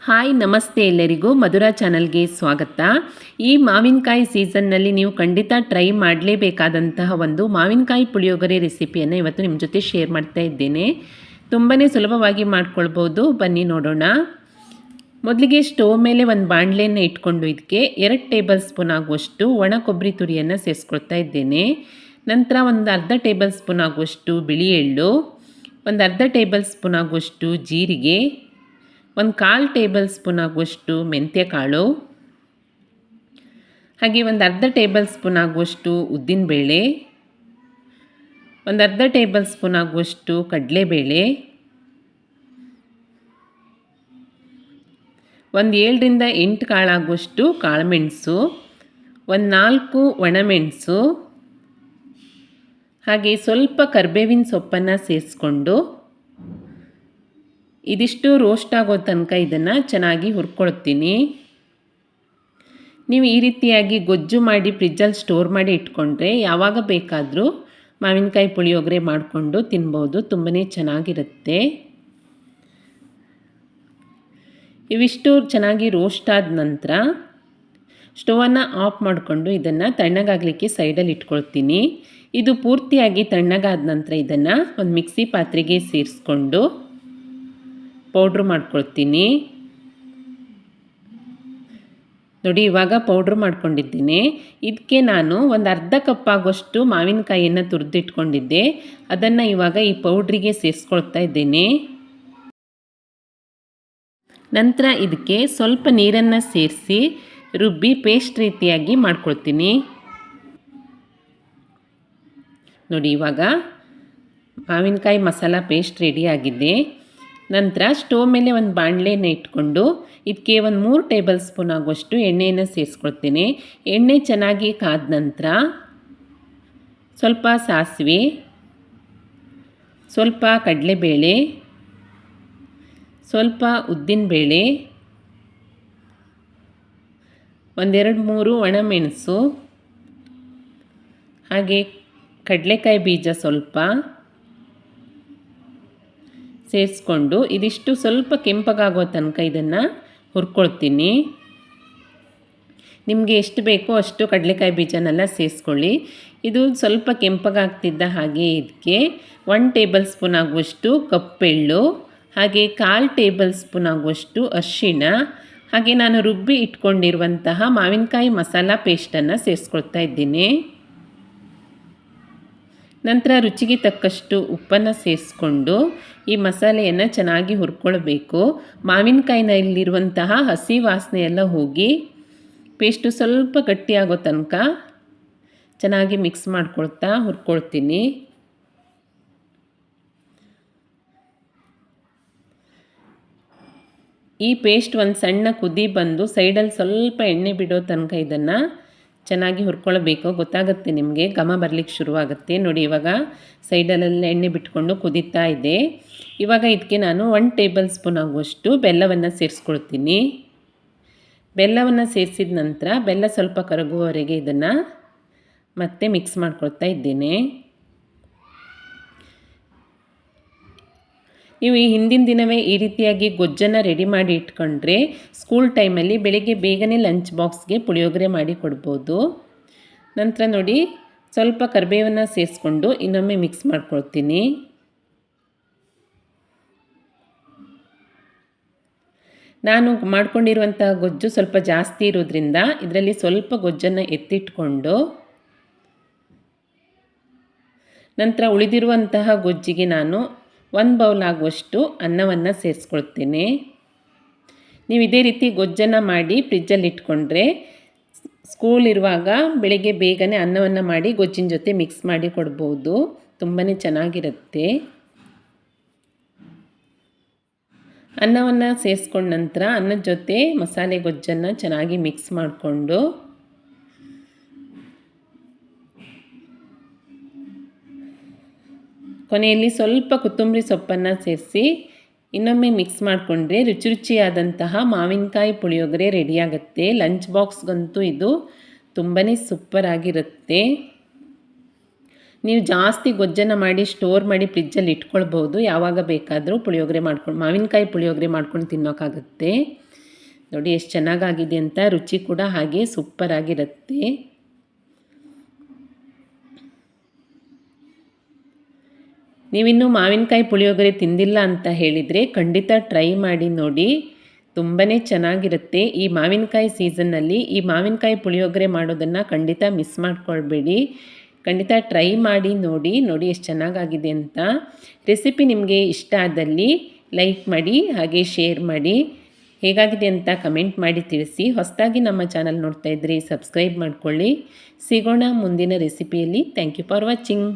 Hi, ನಮಸ್ತೆ ಎಲ್ಲರಿಗೂ ಮಧುರಾ ಚಾನಲ್ಗೆ ಸ್ವಾಗತ. ಈ ಮಾವಿನಕಾಯಿ ಸೀಸನ್ನಲ್ಲಿ ನೀವು ಖಂಡಿತ ಟ್ರೈ ಮಾಡಲೇಬೇಕಾದಂತಹ ಒಂದು ಮಾವಿನಕಾಯಿ ಪುಳಿಯೋಗರೆ ರೆಸಿಪಿಯನ್ನು ಇವತ್ತು ನಿಮ್ಮ ಜೊತೆ ಶೇರ್ ಮಾಡ್ತಾ ಇದ್ದೇನೆ. ತುಂಬಾ ಸುಲಭವಾಗಿ ಮಾಡ್ಕೊಳ್ಬೋದು. ಬನ್ನಿ ನೋಡೋಣ. ಮೊದಲಿಗೆ ಸ್ಟೋವ್ ಮೇಲೆ ಒಂದು ಬಾಣಲೆಯನ್ನು ಇಟ್ಕೊಂಡು ಇದಕ್ಕೆ ಎರಡು ಟೇಬಲ್ ಸ್ಪೂನ್ ಆಗುವಷ್ಟು ಒಣ ಕೊಬ್ಬರಿ ತುರಿಯನ್ನು ಸೇರಿಸ್ಕೊಳ್ತಾ ಇದ್ದೇನೆ. ನಂತರ ಒಂದು ಅರ್ಧ ಟೇಬಲ್ ಸ್ಪೂನ್ ಆಗುವಷ್ಟು ಬಿಳಿ ಎಳ್ಳು, ಒಂದು ಅರ್ಧ ಟೇಬಲ್ ಸ್ಪೂನ್ ಆಗುವಷ್ಟು ಜೀರಿಗೆ ಒಂದು ಕಾಲು ಟೇಬಲ್ ಸ್ಪೂನ್ ಆಗುವಷ್ಟು ಮೆಂತ್ಯ ಕಾಳು, ಹಾಗೆ ಒಂದು ಅರ್ಧ ಟೇಬಲ್ ಸ್ಪೂನ್ ಆಗುವಷ್ಟು ಉದ್ದಿನಬೇಳೆ, ಒಂದು ಅರ್ಧ ಟೇಬಲ್ ಸ್ಪೂನ್ ಆಗುವಷ್ಟು ಕಡಲೆಬೇಳೆ, ಒಂದು ಏಳರಿಂದ ಎಂಟು ಕಾಳಾಗುವಷ್ಟು ಕಾಳುಮೆಣಸು, ಒಂದು ನಾಲ್ಕು ಒಣಮೆಣಸು, ಹಾಗೆ ಸ್ವಲ್ಪ ಕರ್ಬೇವಿನ ಸೊಪ್ಪನ್ನು ಸೇರಿಸ್ಕೊಂಡು ಇದಿಷ್ಟು ರೋಸ್ಟ್ ಆಗೋ ತನಕ ಇದನ್ನು ಚೆನ್ನಾಗಿ ಹುರ್ಕೊಳ್ತೀನಿ. ನೀವು ಈ ರೀತಿಯಾಗಿ ಗೊಜ್ಜು ಮಾಡಿ ಫ್ರಿಜ್ಜಲ್ಲಿ ಸ್ಟೋರ್ ಮಾಡಿ ಇಟ್ಕೊಂಡ್ರೆ ಯಾವಾಗ ಬೇಕಾದರೂ ಮಾವಿನಕಾಯಿ ಪುಳಿಯೋಗರೆ ಮಾಡಿಕೊಂಡು ತಿನ್ಬೋದು ತುಂಬಾ ಚೆನ್ನಾಗಿರುತ್ತೆ. ಇವಿಷ್ಟು ಚೆನ್ನಾಗಿ ರೋಸ್ಟ್ ಆದ ನಂತರ ಸ್ಟೋವನ್ನು ಆಫ್ ಮಾಡಿಕೊಂಡು ಇದನ್ನು ತಣ್ಣಗಾಗಲಿಕ್ಕೆ ಸೈಡಲ್ಲಿ ಇಟ್ಕೊಳ್ತೀನಿ. ಇದು ಪೂರ್ತಿಯಾಗಿ ತಣ್ಣಗಾದ ನಂತರ ಇದನ್ನು ಒಂದು ಮಿಕ್ಸಿ ಪಾತ್ರೆಗೆ ಸೇರಿಸ್ಕೊಂಡು ಪೌಡ್ರ್ ಮಾಡ್ಕೊಳ್ತೀನಿ. ನೋಡಿ, ಇವಾಗ ಪೌಡ್ರ್ ಮಾಡ್ಕೊಂಡಿದ್ದೀನಿ. ಇದಕ್ಕೆ ನಾನು ಒಂದು ಅರ್ಧ ಕಪ್ ಆಗುವಷ್ಟು ಮಾವಿನಕಾಯಿಯನ್ನು ತುರಿದಿಟ್ಕೊಂಡಿದ್ದೆ. ಅದನ್ನು ಇವಾಗ ಈ ಪೌಡ್ರಿಗೆ ಸೇರಿಸ್ಕೊಳ್ತಾ ಇದ್ದೇನೆ. ನಂತರ ಇದಕ್ಕೆ ಸ್ವಲ್ಪ ನೀರನ್ನು ಸೇರಿಸಿ ರುಬ್ಬಿ ಪೇಸ್ಟ್ ರೀತಿಯಾಗಿ ಮಾಡ್ಕೊಳ್ತೀನಿ. ನೋಡಿ, ಇವಾಗ ಮಾವಿನಕಾಯಿ ಮಸಾಲ ಪೇಸ್ಟ್ ರೆಡಿಯಾಗಿದೆ ನಂತರ ಸ್ಟೋವ್ ಮೇಲೆ ಒಂದು ಬಾಣಲೆನ ಇಟ್ಕೊಂಡು ಇದಕ್ಕೆ ಒಂದು ಮೂರು ಟೇಬಲ್ ಸ್ಪೂನ್ ಆಗುವಷ್ಟು ಎಣ್ಣೆಯನ್ನು ಸೇರಿಸ್ಕೊಳ್ತೀನಿ. ಎಣ್ಣೆ ಚೆನ್ನಾಗಿ ಕಾದ ನಂತರ ಸ್ವಲ್ಪ ಸಾಸಿವೆ, ಸ್ವಲ್ಪ ಕಡಲೆಬೇಳೆ, ಸ್ವಲ್ಪ ಉದ್ದಿನಬೇಳೆ, ಒಂದೆರಡು ಮೂರು ಒಣಮೆಣಸು, ಹಾಗೆ ಕಡಲೆಕಾಯಿ ಬೀಜ ಸ್ವಲ್ಪ. ಸೇರಿಸ್ಕೊಂಡು ಇದಿಷ್ಟು ಸ್ವಲ್ಪ ಕೆಂಪಗಾಗೋ ತನಕ ಇದನ್ನು ಹುರ್ಕೊಳ್ತೀನಿ. ನಿಮಗೆ ಎಷ್ಟು ಬೇಕೋ ಅಷ್ಟು ಕಡಲೆಕಾಯಿ ಬೀಜನೆಲ್ಲ ಸೇರಿಸ್ಕೊಳ್ಳಿ. ಇದು ಸ್ವಲ್ಪ ಕೆಂಪಗಾಗ್ತಿದ್ದ ಹಾಗೆ ಇದಕ್ಕೆ ಒನ್ ಟೇಬಲ್ ಸ್ಪೂನ್ ಆಗುವಷ್ಟು ಕಪ್ಪೆಳ್ಳು, ಹಾಗೆ ಕಾಲು ಟೇಬಲ್ ಸ್ಪೂನ್ ಆಗುವಷ್ಟು ಅರಿಶಿಣ, ಹಾಗೆ ನಾನು ರುಬ್ಬಿ ಇಟ್ಕೊಂಡಿರುವಂತಹ ಮಾವಿನಕಾಯಿ ಮಸಾಲ ಪೇಸ್ಟನ್ನು ಸೇರಿಸ್ಕೊಳ್ತಾ ಇದ್ದೀನಿ. ನಂತರ ರುಚಿಗೆ ತಕ್ಕಷ್ಟು ಉಪ್ಪನ್ನು ಸೇರಿಸ್ಕೊಂಡು ಈ ಮಸಾಲೆಯನ್ನು ಚೆನ್ನಾಗಿ ಹುರ್ಕೊಳ್ಬೇಕು. ಮಾವಿನಕಾಯಿನಲ್ಲಿರುವಂತಹ ಹಸಿ ವಾಸನೆ ಎಲ್ಲ ಹೋಗಿ ಪೇಸ್ಟು ಸ್ವಲ್ಪ ಗಟ್ಟಿಯಾಗೋ ತನಕ ಚೆನ್ನಾಗಿ ಮಿಕ್ಸ್ ಮಾಡ್ಕೊಳ್ತಾ ಹುರ್ಕೊಳ್ತೀನಿ. ಈ ಪೇಸ್ಟ್ ಒಂದು ಸಣ್ಣ ಕುದಿ ಬಂದು ಸೈಡಲ್ಲಿ ಸ್ವಲ್ಪ ಎಣ್ಣೆ ಬಿಡೋ ತನಕ ಇದನ್ನು ಚೆನ್ನಾಗಿ ಹುರ್ಕೊಳ್ಬೇಕು ಗೊತ್ತಾಗುತ್ತೆ ನಿಮಗೆ. ಘಮ ಬರಲಿಕ್ಕೆ ಶುರುವಾಗುತ್ತೆ. ನೋಡಿ, ಇವಾಗ ಸೈಡಲ್ಲೆಲ್ಲ ಎಣ್ಣೆ ಬಿಟ್ಕೊಂಡು ಕುದೀತಾ ಇದೆ. ಇವಾಗ ಇದಕ್ಕೆ ನಾನು ಒನ್ ಟೇಬಲ್ ಸ್ಪೂನ್ ಆಗುವಷ್ಟು ಬೆಲ್ಲವನ್ನು ಸೇರಿಸ್ಕೊಳ್ತೀನಿ. ಬೆಲ್ಲವನ್ನು ಸೇರಿಸಿದ ನಂತರ ಬೆಲ್ಲ ಸ್ವಲ್ಪ ಕರಗುವವರೆಗೆ ಇದನ್ನು ಮತ್ತೆ ಮಿಕ್ಸ್ ಮಾಡ್ಕೊಳ್ತಾ ಇದ್ದೇನೆ. ನೀವು ಈ ಹಿಂದಿನ ದಿನವೇ ಈ ರೀತಿಯಾಗಿ ಗೊಜ್ಜನ್ನು ರೆಡಿ ಮಾಡಿ ಇಟ್ಕೊಂಡ್ರೆ ಸ್ಕೂಲ್ ಟೈಮಲ್ಲಿ ಬೆಳಿಗ್ಗೆ ಬೇಗನೆ ಲಂಚ್ ಬಾಕ್ಸ್ಗೆ ಪುಳಿಯೋಗರೆ ಮಾಡಿ ಕೊಡ್ಬೋದು. ನಂತರ ನೋಡಿ ಸ್ವಲ್ಪ ಕರಿಬೇವನ್ನು ಸೇರಿಸ್ಕೊಂಡು ಇನ್ನೊಮ್ಮೆ ಮಿಕ್ಸ್ ಮಾಡ್ಕೊಳ್ತೀನಿ. ನಾನು ಮಾಡ್ಕೊಂಡಿರುವಂತಹ ಗೊಜ್ಜು ಸ್ವಲ್ಪ ಜಾಸ್ತಿ ಇರೋದ್ರಿಂದ ಇದರಲ್ಲಿ ಸ್ವಲ್ಪ ಗೊಜ್ಜನ್ನು ಎತ್ತಿಟ್ಕೊಂಡು ನಂತರ ಉಳಿದಿರುವಂತಹ ಗೊಜ್ಜಿಗೆ ನಾನು ಒಂದು ಬೌಲ್ ಆಗುವಷ್ಟು ಅನ್ನವನ್ನು ಸೇರಿಸ್ಕೊಳ್ತೀನಿ. ನೀವು ಇದೇ ರೀತಿ ಗೊಜ್ಜನ್ನು ಮಾಡಿ ಫ್ರಿಜ್ಜಲ್ಲಿ ಇಟ್ಕೊಂಡ್ರೆ ಸ್ಕೂಲ್ ಇರುವಾಗ ಬೆಳಿಗ್ಗೆ ಬೇಗನೆ ಅನ್ನವನ್ನು ಮಾಡಿ ಗೊಜ್ಜಿನ ಜೊತೆ ಮಿಕ್ಸ್ ಮಾಡಿ ಕೊಡ್ಬೋದು. ತುಂಬಾ ಚೆನ್ನಾಗಿರುತ್ತೆ. ಅನ್ನವನ್ನು ಸೇರಿಸ್ಕೊಂಡ ನಂತರ ಅನ್ನದ ಜೊತೆ ಮಸಾಲೆ ಗೊಜ್ಜನ್ನು ಚೆನ್ನಾಗಿ ಮಿಕ್ಸ್ ಮಾಡಿಕೊಂಡು ಕೊನೆಯಲ್ಲಿ ಸ್ವಲ್ಪ ಕೊತ್ತಂಬರಿ ಸೊಪ್ಪನ್ನು ಸೇರಿಸಿ, ಇನ್ನೊಮ್ಮೆ ಮಿಕ್ಸ್ ಮಾಡಿಕೊಂಡ್ರೆ ರುಚಿ ರುಚಿಯಾದಂತಹ ಮಾವಿನಕಾಯಿ ಪುಳಿಯೋಗರೆ ರೆಡಿಯಾಗುತ್ತೆ ಲಂಚ್ ಬಾಕ್ಸ್ಗಂತೂ ಇದು ತುಂಬಾ ಸೂಪರಾಗಿರುತ್ತೆ ನೀವು ಜಾಸ್ತಿ ಗೊಜ್ಜನ ಮಾಡಿ ಸ್ಟೋರ್ ಮಾಡಿ ಫ್ರಿಜ್ಜಲ್ಲಿ ಇಟ್ಕೊಳ್ಬೋದು ಯಾವಾಗ ಬೇಕಾದರೂ ಪುಳಿಯೋಗರೆ ಮಾಡ್ಕೊಂಡು, ಮಾವಿನಕಾಯಿ ಪುಳಿಯೋಗರೆ ಮಾಡ್ಕೊಂಡು ತಿನ್ನೋಕ್ಕಾಗುತ್ತೆ ನೋಡಿ ಎಷ್ಟು ಚೆನ್ನಾಗಾಗಿದೆ ಅಂತ, ರುಚಿ ಕೂಡ ಹಾಗೆ ಸೂಪರ್ ನೀವಿನ್ನೂ ಮಾವಿನಕಾಯಿ ಪುಳಿಯೋಗರೆ ತಿಂದಿಲ್ಲ ಅಂತ ಹೇಳಿದರೆ ಖಂಡಿತ ಟ್ರೈ ಮಾಡಿ ನೋಡಿ. ತುಂಬಾ ಚೆನ್ನಾಗಿರುತ್ತೆ. ಈ ಮಾವಿನಕಾಯಿ ಸೀಸನ್ನಲ್ಲಿ ಈ ಮಾವಿನಕಾಯಿ ಪುಳಿಯೋಗರೆ ಮಾಡೋದನ್ನು ಖಂಡಿತ ಮಿಸ್ ಮಾಡ್ಕೊಳ್ಬೇಡಿ. ಖಂಡಿತ ಟ್ರೈ ಮಾಡಿ ನೋಡಿ ನೋಡಿ ಎಷ್ಟು ಚೆನ್ನಾಗಾಗಿದೆ ಅಂತ. ರೆಸಿಪಿ ನಿಮಗೆ ಇಷ್ಟ ಆದಲ್ಲಿ ಲೈಕ್ ಮಾಡಿ, ಹಾಗೆ ಶೇರ್ ಮಾಡಿ. ಹೇಗಾಗಿದೆ ಅಂತ ಕಮೆಂಟ್ ಮಾಡಿ ತಿಳಿಸಿ. ಹೊಸದಾಗಿ ನಮ್ಮ ಚಾನಲ್ ನೋಡ್ತಾ ಇದ್ದರೆ ಸಬ್ಸ್ಕ್ರೈಬ್ ಮಾಡಿಕೊಳ್ಳಿ. ಸಿಗೋಣ ಮುಂದಿನ ರೆಸಿಪಿಯಲ್ಲಿ ಥ್ಯಾಂಕ್ ಯು ಫಾರ್ ವಾಚಿಂಗ್